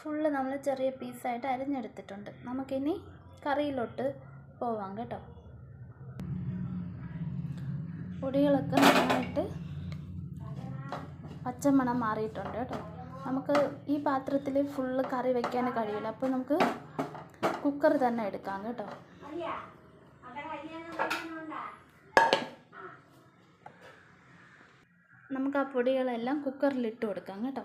Full നമ്മൾ ചെറിയ പീസായിട്ട് അരിഞ്ഞെടുത്തിട്ടുണ്ട്. നമുക്കിനി കറിയിലോട്ട് പോവാം കേട്ടോ. പൊടികളൊക്കെ നന്നായിട്ട് പച്ചമണം മാറിയിട്ടുണ്ട് കേട്ടോ. നമുക്ക് ഈ പാത്രത്തിൽ ഫുള്ള് കറി വെക്കാൻ കഴിയില്ല. അപ്പോൾ നമുക്ക് കുക്കർ തന്നെ എടുക്കാം കേട്ടോ. നമുക്ക് ആ പൊടികളെല്ലാം കുക്കറിൽ ഇട്ട് കൊടുക്കാം കേട്ടോ.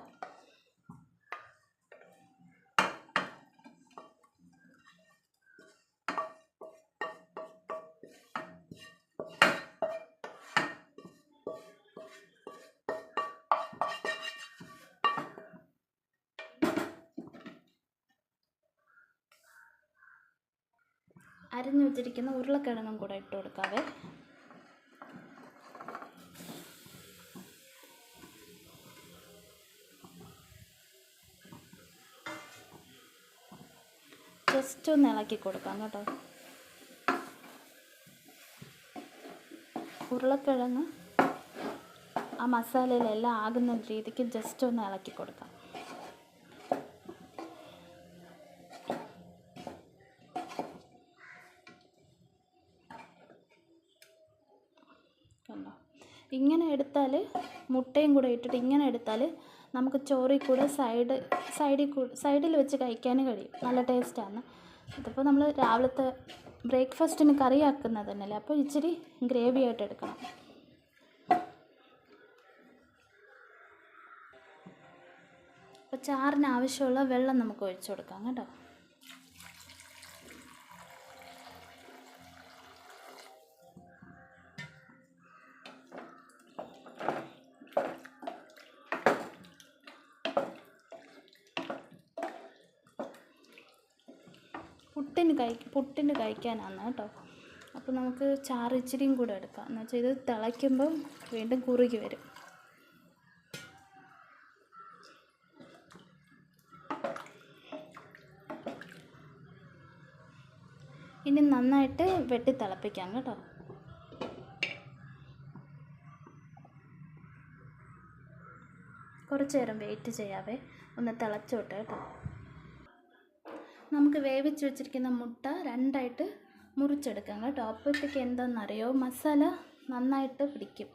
അരിഞ്ഞു വെച്ചിരിക്കുന്ന ഉരുളക്കിഴങ്ങും കൂടെ ഇട്ട് കൊടുക്കാവേ. ജസ്റ്റ് ഒന്ന് ഇളക്കി കൊടുക്കാം കേട്ടോ. ഉരുളക്കിഴങ്ങ് ആ മസാലയിലെല്ലാം ആകുന്ന രീതിക്ക് ജസ്റ്റ് ഒന്ന് ഇളക്കി കൊടുക്കാം. ഇങ്ങനെ എടുത്താൽ മുട്ടയും കൂടെ ഇട്ടിട്ട് ഇങ്ങനെ എടുത്താൽ നമുക്ക് ചോറിൽ കൂടെ സൈഡ് സൈഡിൽ കൂടെ സൈഡിൽ വെച്ച് കഴിക്കാൻ കഴിയും. നല്ല ടേസ്റ്റാണ് ഇതിപ്പോൾ നമ്മൾ രാവിലത്തെ ബ്രേക്ക്ഫാസ്റ്റിന് കറിയാക്കുന്നത് തന്നെയല്ലേ? അപ്പോൾ ഇച്ചിരി ഗ്രേവി ആയിട്ട് എടുക്കണം. ചാറിന് ആവശ്യമുള്ള വെള്ളം നമുക്ക് ഒഴിച്ചു കൊടുക്കാം കേട്ടോ. പുട്ടിന് കഴി പുട്ടിന് കഴിക്കാനാണ് കേട്ടോ. അപ്പോൾ നമുക്ക് ചാറ് ഇച്ചിരിയും കൂടെ എടുക്കാം. എന്ന് വെച്ചാൽ ഇത് തിളയ്ക്കുമ്പം വീണ്ടും കുറുകി വരും. ഇനി നന്നായിട്ട് വെട്ടി തിളപ്പിക്കാം കേട്ടോ. കുറച്ച് നേരം വെയിറ്റ് ചെയ്യാവേ. ഒന്ന് തിളച്ചോട്ടെ കേട്ടോ. നമുക്ക് വേവിച്ച് വെച്ചിരിക്കുന്ന മുട്ട രണ്ടായിട്ട് മുറിച്ചെടുക്കാം കേട്ടോ. അപ്പോഴത്തേക്ക് എന്താണെന്നറിയോ? മസാല നന്നായിട്ട് പിടിക്കും.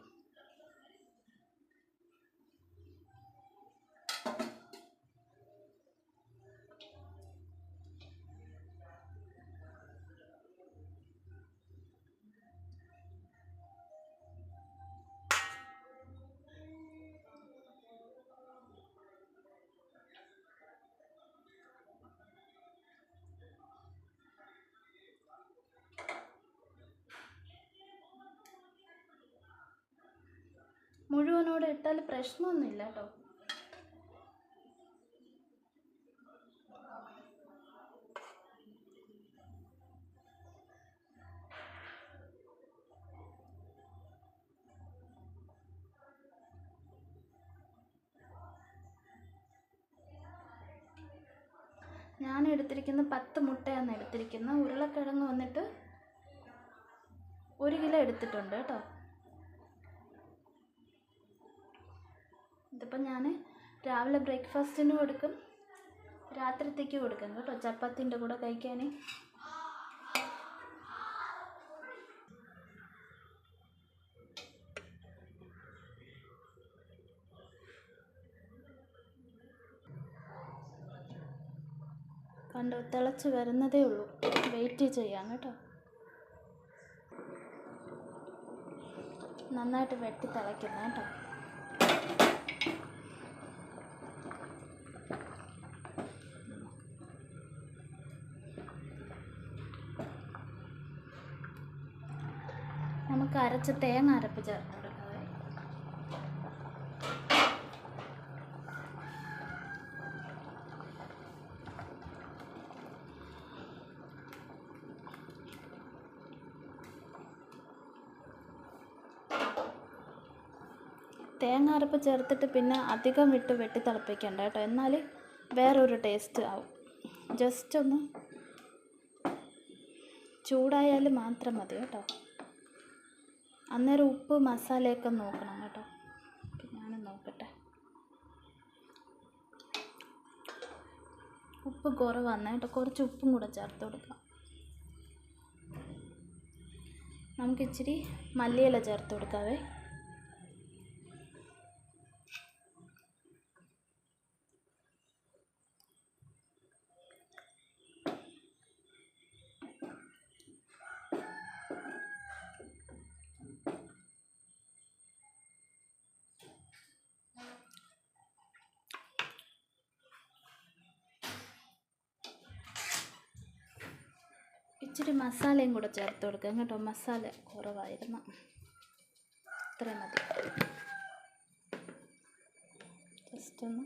ഇട്ടാൽ പ്രശ്നമൊന്നുമില്ല കേട്ടോ. ഞാൻ എടുത്തിരിക്കുന്ന പത്ത് മുട്ടയാണ് എടുത്തിരിക്കുന്നത്. ഉരുളക്കിഴങ്ങ് വന്നിട്ട് ഒരു കിലോ എടുത്തിട്ടുണ്ട് കേട്ടോ. ഇതിപ്പോൾ ഞാൻ രാവിലെ ബ്രേക്ക്ഫാസ്റ്റിന് കൊടുക്കും രാത്രിത്തേക്ക് കൊടുക്കും കേട്ടോ. ചപ്പാത്തിന്റെ കൂടെ കഴിക്കാൻ കണ്ടോ തിളച്ച് വരുന്നതേ ഉള്ളൂ. വെയിറ്റ് ചെയ്യാം കേട്ടോ. നന്നായിട്ട് വെട്ടി തിളയ്ക്കുന്ന കേട്ടോ. നമുക്ക് അരച്ച് തേങ്ങ അരപ്പ് ചേർത്ത് തേങ്ങ അരപ്പ് ചേർത്തിട്ട് പിന്നെ അധികം വിട്ട് വെട്ടി തിളപ്പിക്കണ്ട കേട്ടോ. എന്നാൽ വേറൊരു ടേസ്റ്റ് ആവും. ജസ്റ്റ് ഒന്ന് ചൂടായാൽ മാത്രം മതി കേട്ടോ. അന്നേരം ഉപ്പ് മസാലയൊക്കെ നോക്കണം കേട്ടോ. ഞാൻ നോക്കട്ടെ. ഉപ്പ് കുറവാണ് കേട്ടോ. കുറച്ച് ഉപ്പും കൂടെ ചേർത്ത് കൊടുക്കാം. നമുക്ക് ഇച്ചിരി മല്ലിയില ചേർത്ത് കൊടുക്കാവേ. ഇച്ചിരി മസാലയും കൂടെ ചേർത്ത് കൊടുക്കാം. കേട്ടോ മസാല കുറവായിരുന്നു. ഇത്രയും മതി. ജസ്റ്റ് ഒന്ന്.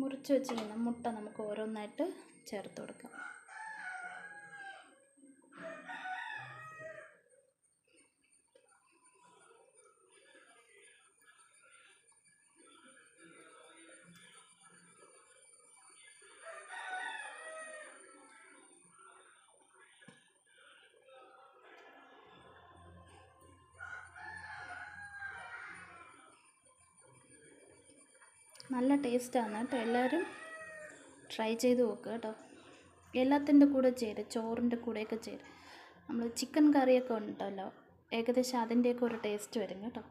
മുറിച്ച് വെച്ചിരിക്കുന്ന മുട്ട നമുക്ക് ഓരോന്നായിട്ട് ചേർത്ത് കൊടുക്കാം. നല്ല ടേസ്റ്റാണ് കേട്ടോ. എല്ലാവരും ട്രൈ ചെയ്ത് നോക്കുക കേട്ടോ. എല്ലാത്തിന്റെ കൂടെ ചേരും ചോറിന്റെ കൂടെയൊക്കെ ചേരും. നമ്മൾ ചിക്കൻ കറിയൊക്കെ ഉണ്ടല്ലോ ഏകദേശം അതിന്റെയൊക്കെ ഒരു ടേസ്റ്റ് വരും കേട്ടോ.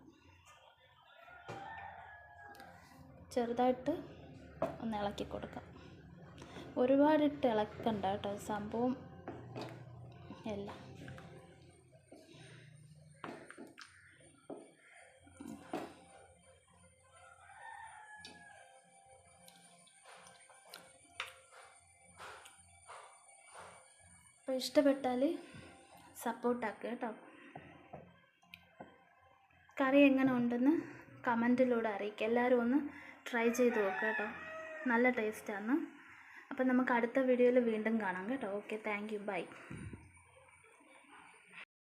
ചെറുതായിട്ട് ഒന്ന് ഇളക്കി കൊടുക്കാം. ഒരുപാടിട്ട് ഇളക്കണ്ട കേട്ടോ സംഭവം എല്ലാം. അപ്പോൾ ഇഷ്ടപ്പെട്ടാൽ സപ്പോർട്ടാക്കുക കേട്ടോ. കറി എങ്ങനെ ഉണ്ടെന്ന് കമന്റിലൂടെ അറിയിക്കുക. എല്ലാവരും ഒന്ന് ട്രൈ ചെയ്ത് നോക്കുക കേട്ടോ. നല്ല ടേസ്റ്റാണ്. അപ്പം നമുക്ക് അടുത്ത വീഡിയോയിൽ വീണ്ടും കാണാം കേട്ടോ. Okay thank you. ബൈ.